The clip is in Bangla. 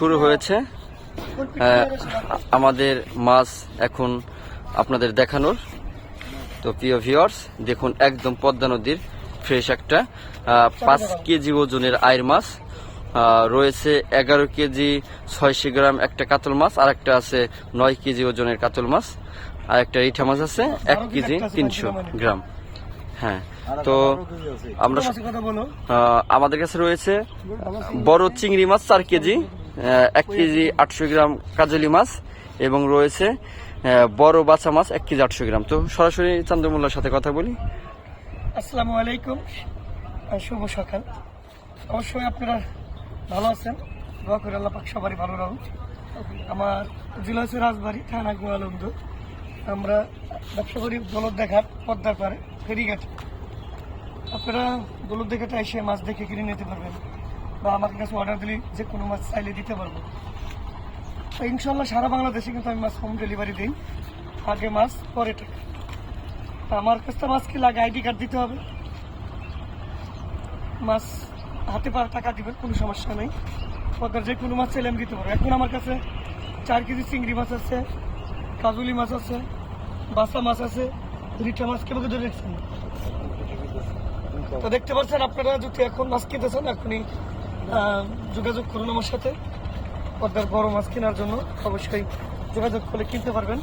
শুরু হয়েছে। আমাদের মাছ এখন আপনাদের দেখানোর। তো প্রিয় ভিওর্স দেখুন একদম পদ্মা নদীর ফ্রেশ একটা পাঁচ কেজি ওজনের আয়ের মাছ। রয়েছে এগারো কেজি ছয়শো গ্রাম একটা কাতল মাছ আর একটা আছে নয় কেজি ওজনের কাতল মাছ। আর একটা রিঠা মাছ আছে, এক কেজি তিনশো গ্রাম। হ্যাঁ তো আমরা আমাদের কাছে রয়েছে বড় চিংড়ি মাছ চার কেজি। এক কেজি আটশো গ্রাম কাজলি মাছ এবং রয়েছে বড় বাছা মাছ এক কেজি আটশো গ্রাম। তো সরাসরি চন্দ্রমুল্লার সাথে কথা বলি। আসসালামু আলাইকুম। শুভ সকাল। অবশ্যই আপনারা ভালো আছেন। দোয়া করে আল্লাহ পাক সবারই ভালো রাখুন আমার জেলা হচ্ছে রাজবাড়ি, থানা গোয়ালন্দ আমরা ব্যবসা করি দলদ দেখার পদ্মার পারে ফেরিঘাট। আপনারা দলদ দেখাটা এসে মাছ দেখে কিনে নিতে পারবেন। বা আমার কাছে অর্ডার দিলে যে কোনো মাছ চাইলে দিতে পারব। তো ইনশাল্লাহ সারা বাংলাদেশে কিন্তু আমি মাছ হোম ডেলিভারি দিই। আগে মাছ, পরে টাকা। আমার কাছে মাছ কি লাগে আইডি কার্ড দিতে হবে। মাছ হাতে পারে টাকা দিবেন, কোনো সমস্যা নেই। পদ্মার যে কোনো মাছ চাইলে আমি দিতে পারব। এখন আমার কাছে চার কেজি চিংড়ি মাছ আছে, কাজুলি মাছ আছে, বাসা মাছ আছে রিটা মাছ কেমন ধরে রেখেছেন? তো দেখতে পাচ্ছেন আপনারা যদি এখন মাছ চান এখনই যোগাযোগ করুন আমার সাথে। পদ্মার বড় মাছ কেনার জন্য অবশ্যই যোগাযোগ করলে কিনতে পারবেন।